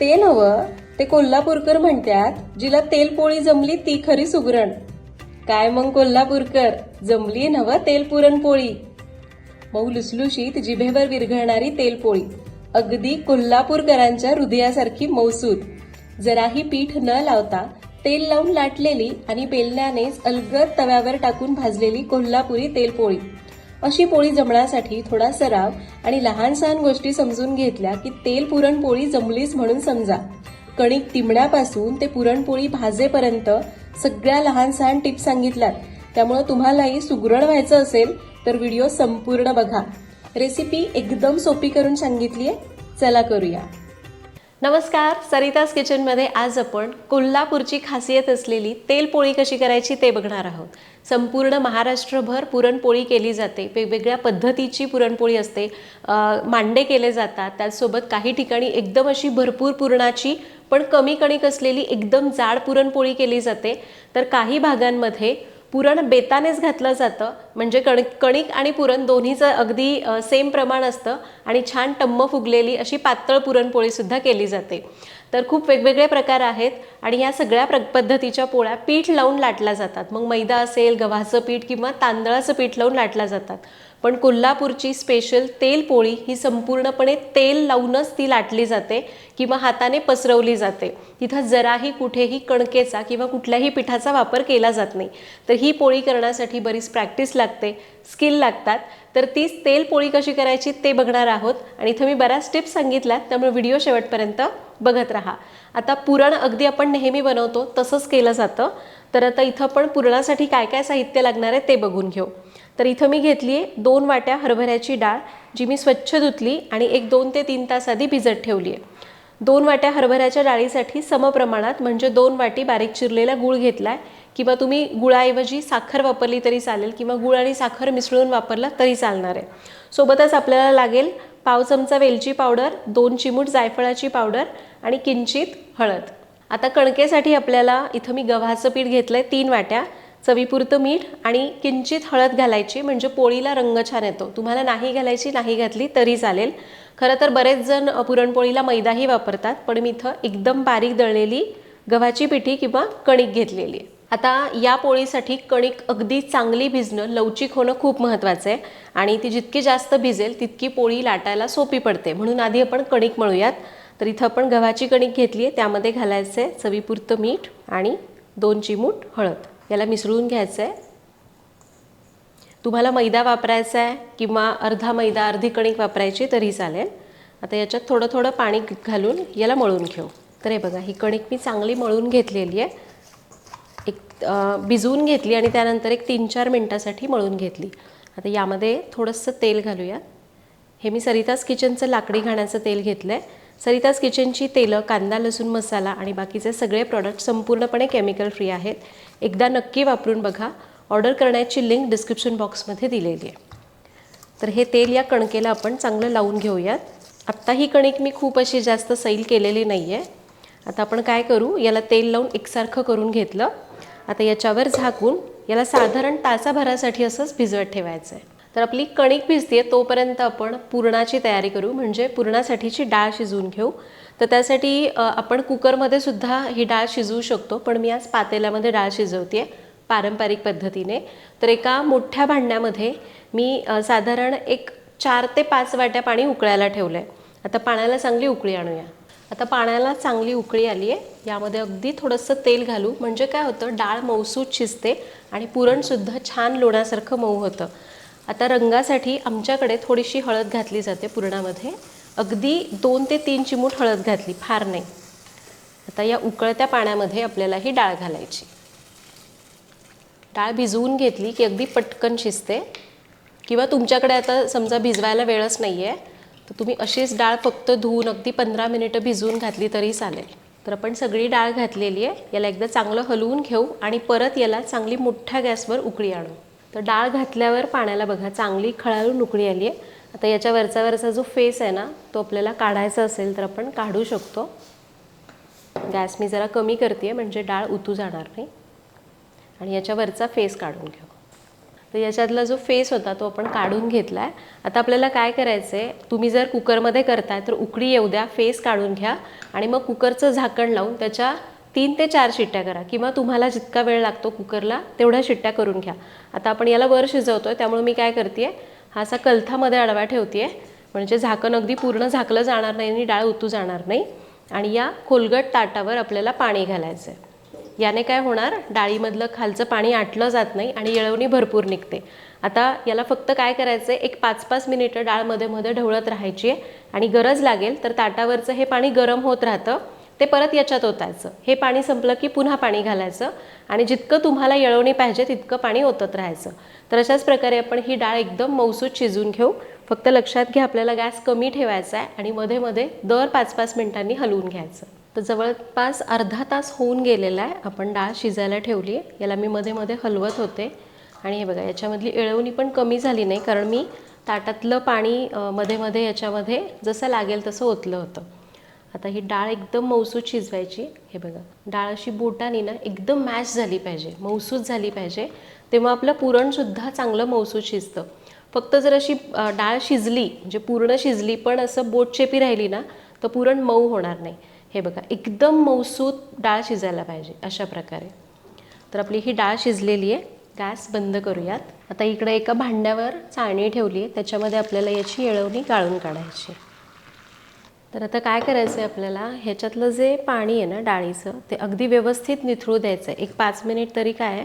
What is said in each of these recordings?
ते नव ते कोल्हापूरकर म्हणतात जिला तेलपोळी जमली ती खरी सुगरण. काय मग कोल्हापूरकर? जमली नव तेल पुरणपोळी. मऊ लुसलुशीत जिभेवर विरघळणारी तेलपोळी. अगदी कोल्हापूरकरांच्या हृदयासारखी मौसूद जराही पीठ न लावता तेल लावून लाटलेली आणि बेलण्यानेच अलगद तव्यावर टाकून भाजलेली कोल्हापुरी तेलपोळी. अशी पोळी जमण्यासाठी थोडा सराव आणि लहान सहान गोष्टी समजून घेतल्या की तेल पुरणपोळी जमलीच म्हणून समजा. कणिक तिमण्यापासून ते पुरणपोळी भाजेपर्यंत सगळ्या लहान सहान टिप्स सांगितल्यात. त्यामुळं तुम्हालाही सुगरण व्हायचं असेल तर व्हिडिओ संपूर्ण बघा. रेसिपी एकदम सोपी करून सांगितली आहे चला करूया. नमस्कार सरितास किचनमध्ये आज आपण कोल्हापूरची खासियत असलेली तेलपोळी कशी करायची ते बघणार आहोत. संपूर्ण महाराष्ट्रभर पुरणपोळी केली जाते. वेगवेगळ्या पद्धतीची पुरणपोळी असते. मांडे केले जातात. त्याचसोबत काही ठिकाणी एकदम अशी भरपूर पुरणाची पण कमी कणिक असलेली एकदम जाड पुरणपोळी केली जाते. तर काही भागांमध्ये पुरण बेतानेच घातलं जातं. म्हणजे कण कणिक आणि पुरण दोन्हीचं अगदी सेम प्रमाण असतं आणि छान टम्म फुगलेली अशी पातळ पुरणपोळीसुद्धा केली जाते. तर खूप वेगवेगळे प्रकार आहेत आणि या सगळ्या प्र पद्धतीच्या पोळ्या पीठ लावून लाटल्या जातात. मग मैदा असेल गव्हाचं पीठ किंवा तांदळाचं पीठ लावून लाटल्या जातात. पण कोल्हापूरची स्पेशल तेल पोळी ही संपूर्णपणे तेल लावूनच ती लाटली जाते किंवा हाताने पसरवली जाते. तिथं जराही कुठेही कणकेचा किंवा कुठल्याही पिठाचा वापर केला जात नाही. तर ही पोळी करण्यासाठी बरीच प्रॅक्टिस लागते स्किल लागतात. तर तीच तेल पोळी कशी करायची ते बघणार आहोत. आणि इथं मी बऱ्याच टिप्स सांगितल्यात त्यामुळे व्हिडिओ शेवटपर्यंत बघत राहा. आता पुरण अगदी आपण नेहमी बनवतो तसंच केलं जातं. तर आता इथं पण पुरणासाठी काय काय साहित्य लागणार आहे ते बघून घेऊ. तर इथं मी घेतली आहे दोन वाट्या हरभऱ्याची डाळ जी मी स्वच्छ धुतली आणि एक दोन ते तीन तास आधी भिजत ठेवली आहे दोन वाट्या हरभऱ्याच्या डाळीसाठी समप्रमाणात म्हणजे दोन वाटी बारीक चिरलेला गूळ घेतला आहे किंवा तुम्ही गुळाऐवजी साखर वापरली तरी चालेल किंवा गुळ आणि साखर मिसळून वापरला तरी चालणार आहे. सोबतच आपल्याला लागेल पाव चमचा वेलची पावडर दोन चिमूट जायफळाची पावडर आणि किंचित हळद. आता कणकेसाठी आपल्याला इथं मी गव्हाचं पीठ घेतलं आहे तीन वाट्या. चवीपुरतं मीठ आणि किंचित हळद घालायची म्हणजे पोळीला रंग छान येतो. तुम्हाला नाही घालायची नाही घातली तरी चालेल. खरं तर बरेच जण पुरणपोळीला मैदाही वापरतात पण मी इथं एकदम बारीक दळलेली गव्हाची पिठी किंवा कणिक घेतलेली आहे. आता या पोळीसाठी कणिक अगदी चांगली भिजणं लवचिक होणं खूप महत्त्वाचं आहे. आणि ती जितकी जास्त भिजेल तितकी पोळी लाटायला सोपी पडते. म्हणून आधी आपण कणिक मळूयात. तर इथं आपण गव्हाची कणिक घेतली आहे त्यामध्ये घालायचं आहे चवीपुरतं मीठ आणि दोन चिमूट हळद. याला मिसळून घ्यायचं आहे तुम्हाला मैदा वापरायचा आहे किंवा अर्धा मैदा अर्धी कणिक वापरायची तरी चालेल. आता याच्यात थोडं थोडं पाणी घालून याला मळून घेऊ. तर हे बघा ही कणिक मी चांगली मळून घेतलेली आहे. एक भिजवून घेतली आणि त्यानंतर एक तीन चार मिनटासाठी मळून घेतली. आता यामध्ये थोडंसं तेल घालूया. हे मी सरितास किचनचं लाकडी घाण्याचं तेल घेतलं आहे सरितास किचनची तेलं कांदा लसूण मसाला आणि बाकीचे सगळे प्रॉडक्ट संपूर्णपणे केमिकल फ्री आहेत. एकदा नक्की वापरून बघा. ऑर्डर करण्याची लिंक डिस्क्रिप्शन बॉक्समध्ये दिलेली आहे. तर हे तेल या कणकेला आपण चांगलं लावून घेऊयात. आत्ता ही कणिक मी खूप अशी जास्त सैल केलेली नाही आहे आता आपण काय करू? याला तेल लावून एकसारखं करून घेतलं. आता याच्यावर झाकून याला साधारण तासाभरासाठी असंच भिजवत ठेवायचं आहे तर आपली कणिक भिजते तोपर्यंत आपण पुरणाची तयारी करू. म्हणजे पुरणासाठीची डाळ शिजवून घेऊ. तर त्यासाठी आपण कुकरमध्ये सुद्धा ही डाळ शिजवू शकतो पण मी आज पातेल्यामध्ये डाळ शिजवते पारंपरिक पद्धतीने. तर एका मोठ्या भांड्यामध्ये मी साधारण एक चार ते पाच वाट्या पाणी उकळायला ठेवलं आहे आता पाण्याला चांगली उकळी आणूया. आता पाण्याला चांगली उकळी आली आहे यामध्ये अगदी थोडंसं तेल घालू. म्हणजे काय होतं? डाळ मऊसूत शिजते आणि पुरणसुद्धा छान लोण्यासारखं मऊ होतं. आता रंगासाठी आमच्याकडे थोडीशी हळद घातली जाते पुरणामध्ये. अगदी दोन ते तीन चिमूट हळद घातली फार नाही. आता या उकळत्या पाण्यामध्ये आपल्याला ही डाळ घालायची. डाळ भिजवून घेतली की अगदी पटकन शिजते. किंवा तुमच्याकडे आता समजा भिजवायला वेळच नाही आहे तर तुम्ही अशीच डाळ फक्त धुवून अगदी पंधरा मिनिटं भिजवून घातली तरी चालेल. तर आपण सगळी डाळ घातलेली आहे याला एकदा चांगलं हलवून घेऊ आणि परत याला चांगली मोठ्या गॅसवर उकळी आणू. तर डाळ घातल्यावर पाण्याला बघा चांगली खळाळून उकळी आली आहे. आता याच्या वरचा वरचा जो फेस आहे ना तो आपल्याला काढायचा असेल तर आपण काढू शकतो. गॅस मी जरा कमी करते म्हणजे डाळ उतू जाणार नाही. आणि याच्यावरचा फेस काढून घेऊ. तर याच्यातला जो फेस होता तो आपण काढून घेतला आहे आता आपल्याला काय करायचं आहे तुम्ही जर कुकरमध्ये करताय तर उकळी येऊ द्या फेस काढून घ्या. आणि मग कुकरचं झाकण लावून त्याच्या तीन ते चार शिट्ट्या करा. किंवा तुम्हाला जितका वेळ लागतो कुकरला तेवढ्या शिट्ट्या करून घ्या. आता आपण याला वर शिजवतो आहे त्यामुळे मी काय करते आहे हा असा कलथामध्ये आडवा ठेवते आहे म्हणजे झाकण अगदी पूर्ण झाकलं जाणार नाही आणि डाळ उतू जाणार नाही. आणि या खोलगट ताटावर आपल्याला पाणी घालायचं आहे याने काय होणार डाळीमधलं खालचं पाणी आटलं जात नाही आणि येळवणी भरपूर निघते. आता याला फक्त काय करायचं आहे एक पाच पाच मिनिटं डाळमध्ये मध्ये ढवळत राहायची आहे. आणि गरज लागेल तर ताटावरचं हे पाणी गरम होत राहतं. ते परत याच्यात ओतायचं. हे पाणी संपलं की पुन्हा पाणी घालायचं आणि जितकं तुम्हाला येळवणी पाहिजे तितकं पाणी ओतत राहायचं. तर अशाच प्रकारे आपण ही डाळ एकदम मौसूद शिजून घेऊ. फक्त लक्षात घ्या आपल्याला गॅस कमी ठेवायचा आहे आणि मध्ये मध्ये दर पाच पाच मिनिटांनी हलवून घ्यायचं. तर जवळपास अर्धा तास होऊन गेलेला आहे आपण डाळ शिजायला ठेवली आहे. याला मी मध्ये मध्ये हलवत होते. आणि हे बघा याच्यामधली येळवणी पण कमी झाली नाही कारण मी ताटातलं पाणी मध्ये मध्ये याच्यामध्ये जसं लागेल तसं ओतलं होतं. आता ही डाळ एकदम मौसूद शिजवायची. हे बघा डाळ अशी बोटाने ना एकदम मॅश झाली पाहिजे मौसूद झाली पाहिजे. तेव्हा आपलं पुरणसुद्धा चांगलं मौसूद शिजतं. फक्त जर अशी डाळ शिजली म्हणजे पूर्ण शिजली पण असं बोटचेपी राहिली ना तर पुरण मऊ होणार नाही. हे बघा एकदम मौसूद डाळ शिजायला पाहिजे अशा प्रकारे. तर आपली ही डाळ शिजलेली आहे गॅस बंद करूयात. आता इकडे एका भांड्यावर चाळणी ठेवली आहे त्याच्यामध्ये आपल्याला याची येळवणी गाळून काढायची तर आता काय करायचं आहे आपल्याला? ह्याच्यातलं जे पाणी आहे ना डाळीचं ते अगदी व्यवस्थित निथळू द्यायचं आहे एक पाच मिनिट तरी काय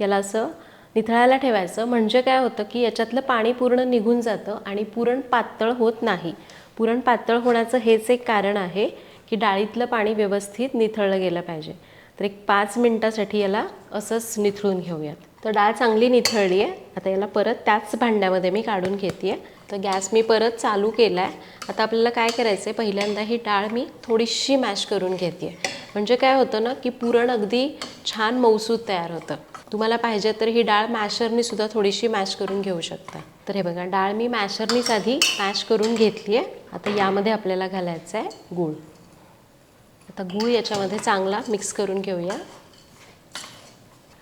याला असं निथळायला ठेवायचं. म्हणजे काय होतं की याच्यातलं पाणी पूर्ण निघून जातं आणि पुरण पातळ होत नाही. पुरण पातळ होण्याचं हेच एक कारण आहे की डाळीतलं पाणी व्यवस्थित निथळलं गेलं पाहिजे. तर एक पाच मिनटासाठी याला असंच निथळून घेऊयात. तर डाळ चांगली निथळली आहे आता याला परत त्याच भांड्यामध्ये मी काढून घेते आहे तर गॅस मी परत चालू केला आहे आता आपल्याला काय करायचं आहे पहिल्यांदा ही डाळ मी थोडीशी मॅश करून घेते म्हणजे काय होतं ना की पुरण अगदी छान मौसूद तयार होतं. तुम्हाला पाहिजे तर ही डाळ मॅशरनी सुद्धा थोडीशी मॅश करून घेऊ शकता. तर हे बघा डाळ मी मॅशरनीच आधी मॅश करून घेतली आहे आता यामध्ये आपल्याला घालायचं आहे गूळ. आता गूळ याच्यामध्ये चांगला मिक्स करून घेऊया.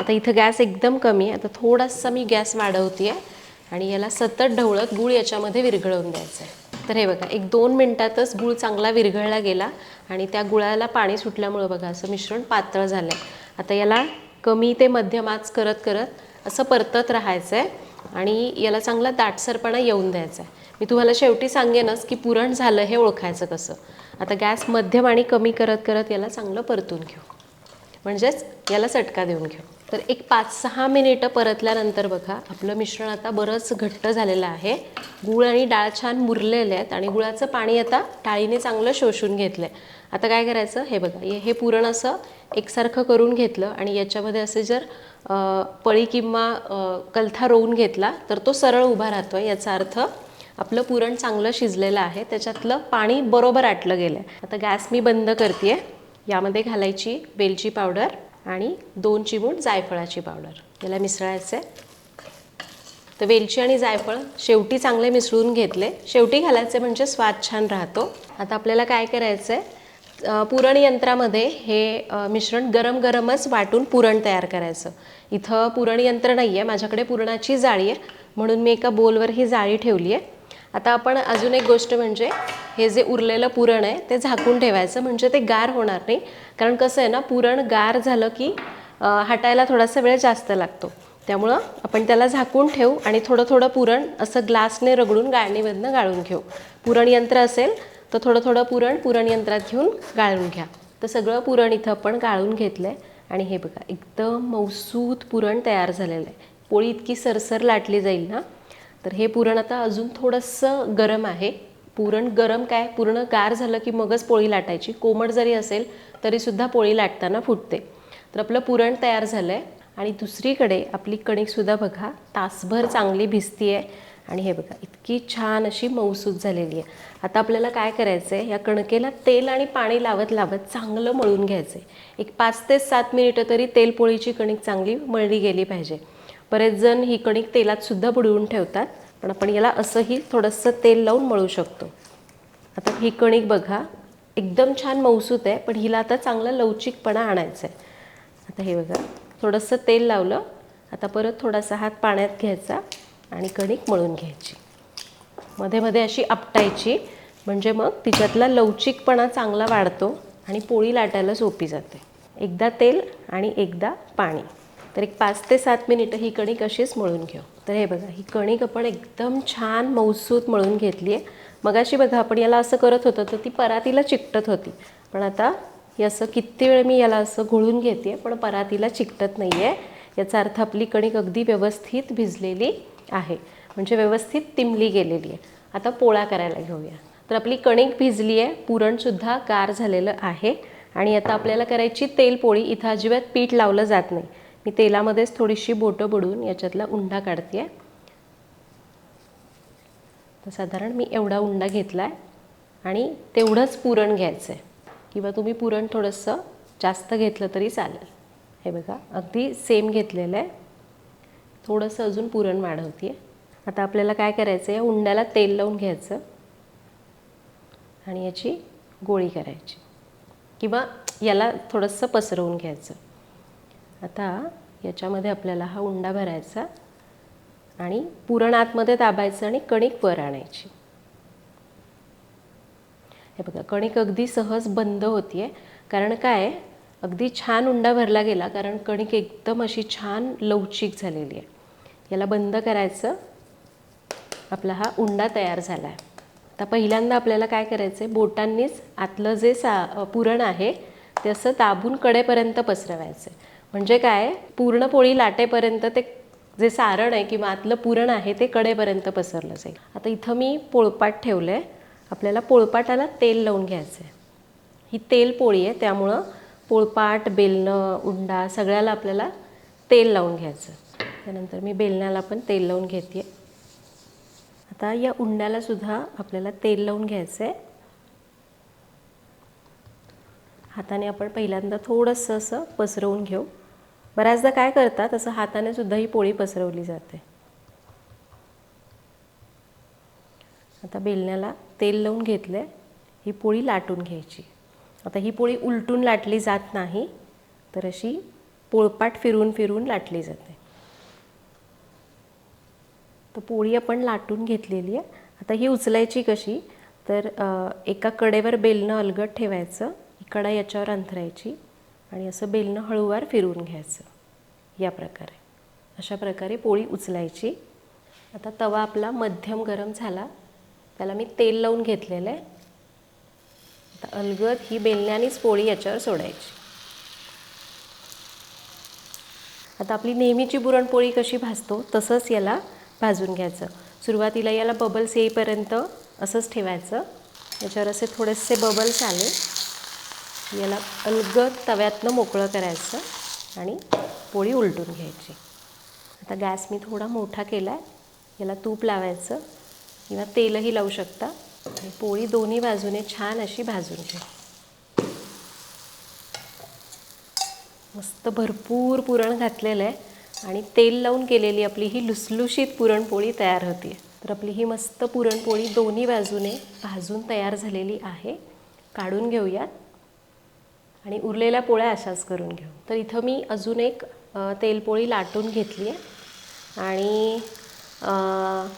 आता इथं गॅस एकदम कमी आहे. आता थोडासा मी गॅस वाढवते आहे आणि याला सतत ढवळत गूळ याच्यामध्ये विरघळवून द्यायचं आहे तर हे बघा एक दोन मिनटातच गूळ चांगला विरघळला गेला आणि त्या गुळाला पाणी सुटल्यामुळं बघा असं मिश्रण पातळ झालं आहे आता याला कमी ते मध्यम आच करत करत असं परतत राहायचं आहे आणि याला चांगला दाटसरपणा येऊन द्यायचा आहे मी तुम्हाला शेवटी सांगेनच की पुरण झालं हे ओळखायचं कसं. आता गॅस मध्यम आणि कमी करत करत याला चांगलं परतून घेऊ. म्हणजेच याला चटका देऊन घेऊ. तर एक पाच सहा मिनिटं परतल्यानंतर बघा आपलं मिश्रण आता बरंच घट्ट झालेलं आहे. गूळ आणि डाळ छान मुरलेले आहेत आणि गुळाचं पाणी आता डाळीने चांगलं शोषून घेतलं आहे आता काय करायचं? हे बघा हे हे पुरण असं एकसारखं करून घेतलं आणि याच्यामध्ये असे जर पळी किंवा कलथा रोवून घेतला तर तो सरळ उभा राहतो याचा अर्थ आपलं पुरण चांगलं शिजलेलं आहे. त्याच्यातलं पाणी बरोबर आटलं गेलं आहे आता गॅस मी बंद करते यामध्ये घालायची वेलची पावडर आणि दोन चिमूट जायफळाची पावडर. याला मिसळायचं आहे तर वेलची आणि जायफळ शेवटी चांगले मिसळून घेतले. शेवटी घालायचे म्हणजे स्वाद छान राहतो. आता आपल्याला काय करायचं आहे पुरण यंत्रामध्ये हे मिश्रण गरम गरमच वाटून पुरण तयार करायचं. इथं पुरण यंत्र नाही आहे माझ्याकडे पुरणाची जाळी आहे. म्हणून मी एका बोलवर ही जाळी ठेवली आहे आता आपण अजून एक गोष्ट म्हणजे हे जे उरलेलं पुरण आहे ते झाकून ठेवायचं म्हणजे ते गार होणार नाही. कारण कसं आहे ना पुरण गार झालं की हटायला थोडासा वेळ जास्त लागतो. त्यामुळं आपण त्याला झाकून ठेवू आणि थोडं थोडं पुरण असं ग्लासने रगडून गाळणीमधनं गाळून घेऊ. पुरण यंत्र असेल तर थोडं थोडं पुरण पुरण यंत्रात घेऊन गाळून घ्या. तर सगळं पुरण इथं आपण गाळून घेतलं आहे आणि हे बघा एकदम मौसूद पुरण तयार झालेलं आहे. पोळी इतकी सरसर लाटली जाईल ना तर हे पुरण आता अजून थोडंसं गरम आहे. पुरण गरम काय? पूर्ण गार झालं की मगच पोळी लाटायची. कोमट जरी असेल तरीसुद्धा पोळी लाटताना फुटते. तर आपलं पुरण तयार झालं आहे आणि दुसरीकडे आपली कणिकसुद्धा बघा तासभर चांगली भिजती आहे आणि हे बघा इतकी छान अशी मऊसूद झालेली आहे. आता आपल्याला काय करायचं आहे या कणकेला तेल आणि पाणी लावत लावत चांगलं मळून घ्यायचं आहे एक पाच ते सात मिनिटं तरी तेलपोळीची कणिक चांगली मळली गेली पाहिजे. बरेच जण ही कणिक तेलात सुद्धा बुडवून ठेवतात पण आपण याला असंही थोडंसं तेल लावून मळू शकतो. आता ही कणिक बघा एकदम छान मौसूत आहे पण हिला आता चांगला लवचिकपणा आणायचा आहे आता हे बघा थोडंसं तेल लावलं आता परत थोडासा हात पाण्यात घ्यायचा आणि कणिक मळून घ्यायची. मध्ये मध्ये अशी आपटायची म्हणजे मग तिच्यातला लवचिकपणा चांगला वाढतो आणि पोळी लाटायला सोपी जाते. एकदा तेल आणि एकदा पाणी. तर एक पाच ते सात मिनिटं ही कणिक अशीच मळून घेऊ. तर हे बघा ही कणिक आपण एकदम छान मौसूत मळून घेतली आहे. मगाशी बघा आपण याला असं करत होतं तर ती परातीला चिकटत होती. पण आता हे असं किती वेळ मी याला असं घोळून घेते आहे पण परातीला चिकटत नाही आहे याचा अर्थ आपली कणिक अगदी व्यवस्थित भिजलेली आहे. म्हणजे व्यवस्थित तिमली गेलेली आहे. आता पोळा करायला घेऊया. तर आपली कणिक भिजली आहे पुरणसुद्धा गार झालेलं आहे. आणि आता आपल्याला करायची तेलपोळी इथं अजिबात पीठ लावलं जात नाही. मी तेलामध्येच थोडीशी बोटं बुडून याच्यातला उंडा काढते आहे तर साधारण मी एवढा उंडा घेतला आहे आणि तेवढंच पुरण घ्यायचं आहे किंवा तुम्ही पुरण थोडंसं जास्त घेतलं तरी चालेल. हे बघा अगदी सेम घेतलेलं आहे. थोडंसं अजून पुरण वाढवते आता आपल्याला काय करायचं आहे या उंड्याला तेल लावून घ्यायचं. आणि याची गोळी करायची. किंवा याला थोडंसं पसरवून घ्यायचं. आता याच्यामध्ये आपल्याला हा उंडा भरायचा आणि पुरण आतमध्ये दाबायचं आणि कणिक वर आणायची. हे बघा कणिक अगदी सहज बंद होतीये. कारण काय? अगदी छान उंडा भरला गेला कारण कणिक एकदम अशी छान लवचिक झालेली आहे. याला बंद करायचं. आपला हा उंडा तयार झाला आहे आता पहिल्यांदा आपल्याला काय करायचं आहे बोटांनीच आतलं जे सा पुरण आहे ते असं दाबून कडेपर्यंत पसरवायचं आहे म्हणजे काय पूर्ण पोळी लाटेपर्यंत ते जे सारण आहे किंवा आतलं पुरण आहे ते कडेपर्यंत पसरलं जाईल. आता इथं मी पोळपाट ठेवलं आहे आपल्याला पोळपाटाला तेल लावून घ्यायचं आहे ही तेल पोळी आहे त्यामुळं पोळपाट बेलणं उंडा सगळ्याला आपल्याला तेल लावून घ्यायचं त्यानंतर मी बेलण्याला पण तेल लावून घेते. आता या उंड्यालासुद्धा आपल्याला तेल लावून घ्यायचं आहे हाताने आपण पहिल्यांदा थोडंसं असं पसरवून घेऊ. बऱ्याचदा काय करतात असं हाताने सुद्धा ही पोळी पसरवली जाते. आता बेलण्याला तेल लावून घेतलं आहे ही पोळी लाटून घ्यायची. आता ही पोळी उलटून लाटली जात नाही तर अशी पोळपाट फिरून फिरून लाटली जाते. तर पोळी आपण लाटून घेतलेली आहे. आता ही उचलायची कशी तर एका कडेवर बेलणं अलगट ठेवायचं ही कडा याच्यावर अंथरायची. आणि असं बेलनं हळूवार फिरवून घ्यायचं. या प्रकारे. अशा प्रकारे पोळी उचलायची. आता तवा आपला मध्यम गरम झाला. त्याला मी तेल लावून घेतलेलं आहे. आता अलगद ही बेलण्यानेच पोळी याच्यावर सोडायची. आता आपली नेहमीची पुरणपोळी कशी भाजतो तसंच याला भाजून घ्यायचं. सुरुवातीला याला बबल्स येईपर्यंत असंच ठेवायचं. याच्यावर असे थोडेसे बबल्स आले. याला अलगद तव्यातनं मोकळं करायचं आणि पोळी उलटून घ्यायची. आता गॅस मी थोडा मोठा केला आहे याला तूप लावायचं. किंवा तेलही लावू शकता. आणि पोळी दोन्ही बाजूने छान अशी भाजून घ्या. मस्त भरपूर पुरण घातलेलं आहे. आणि तेल लावून केलेली आपली ही लुसलुशीत पुरणपोळी तयार होती. तर आपली ही मस्त पुरणपोळी दोन्ही बाजूने भाजून तयार झालेली आहे. काढून घेऊयात. आणि उरलेल्या पोळ्या अशाच करून घेऊ. तर इथं मी अजून एक तेलपोळी लाटून घेतली आहे आणि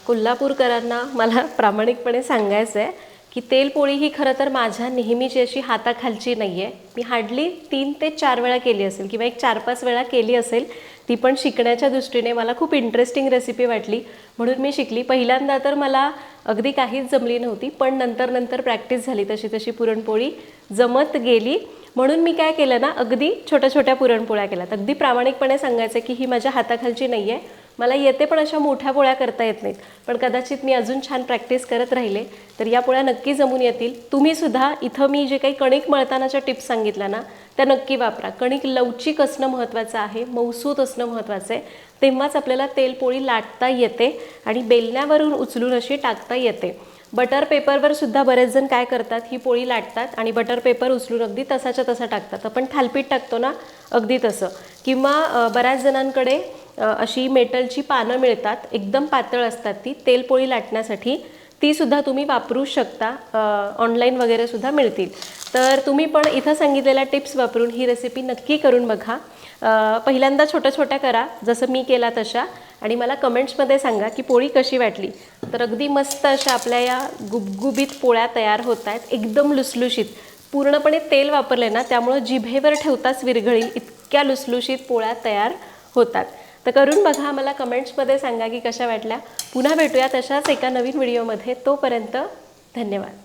कोल्हापूरकरांना मला प्रामाणिकपणे सांगायचं आहे की तेलपोळी ही खरं तर माझ्या नेहमीची अशी हाताखालची नाही आहे मी हार्डली तीन ते चार वेळा केली असेल किंवा एक चार पाच वेळा केली असेल ती पण शिकण्याच्या दृष्टीने मला खूप इंटरेस्टिंग रेसिपी वाटली. म्हणून मी शिकली. पहिल्यांदा तर मला अगदी काहीच जमली नव्हती पण नंतर नंतर प्रॅक्टिस झाली तशी तशी पुरणपोळी. जमत गेली. म्हणून मी काय केलं ना अगदी छोट्या छोट्या पुरणपोळ्या केल्यात अगदी प्रामाणिकपणे सांगायचं की ही माझ्या हाताखालची नाही आहे मला येते पण अशा मोठ्या पोळ्या करता येत नाहीत. पण कदाचित मी अजून छान प्रॅक्टिस करत राहिले तर या पोळ्या नक्की जमून येतील. तुम्हीसुद्धा इथं मी जे काही कणिक मळतानाच्या टिप्स सांगितल्या ना त्या नक्की वापरा. कणिक लवचिक असणं महत्त्वाचं आहे मौसूत असणं महत्त्वाचं आहे. तेव्हाच आपल्याला तेलपोळी लाटता येते आणि बेलण्यावरून उचलून अशी टाकता येते. बटर पेपरवर सुद्धा बरेच जण काय करतात ही पोळी लाटतात आणि बटर पेपर उचलून अगदी तसाच्या तसा टाकतात. आपण थालपीठ टाकतो ना अगदी तसं. किंवा बऱ्याच जणांकडे अशी मेटलची पानं मिळतात एकदम पातळ असतात ती तेलपोळी लाटण्यासाठी. तीसुद्धा तुम्ही वापरू शकता ऑनलाईन वगैरेसुद्धा मिळतील. तर तुम्ही पण इथं सांगितलेल्या टिप्स वापरून ही रेसिपी नक्की करून बघा. पहिल्यांदा छोट्या छोट्या करा जसं मी केला तशा. आणि मला कमेंट्समध्ये सांगा की पोळी कशी वाटली. तर अगदी मस्त अशा आपल्या या गुबगुबीत पोळ्या तयार होत आहेत. एकदम लुसलुशीत. पूर्णपणे तेल वापरले ना त्यामुळं जिभेवर ठेवताच विरघळील इतक्या लुसलुशीत पोळ्या तयार होतात. तर करून बघा मला कमेंट्समध्ये सांगा की कशा वाटल्या. पुन्हा भेटूया तशाच एका नवीन व्हिडिओमध्ये. तोपर्यंत धन्यवाद.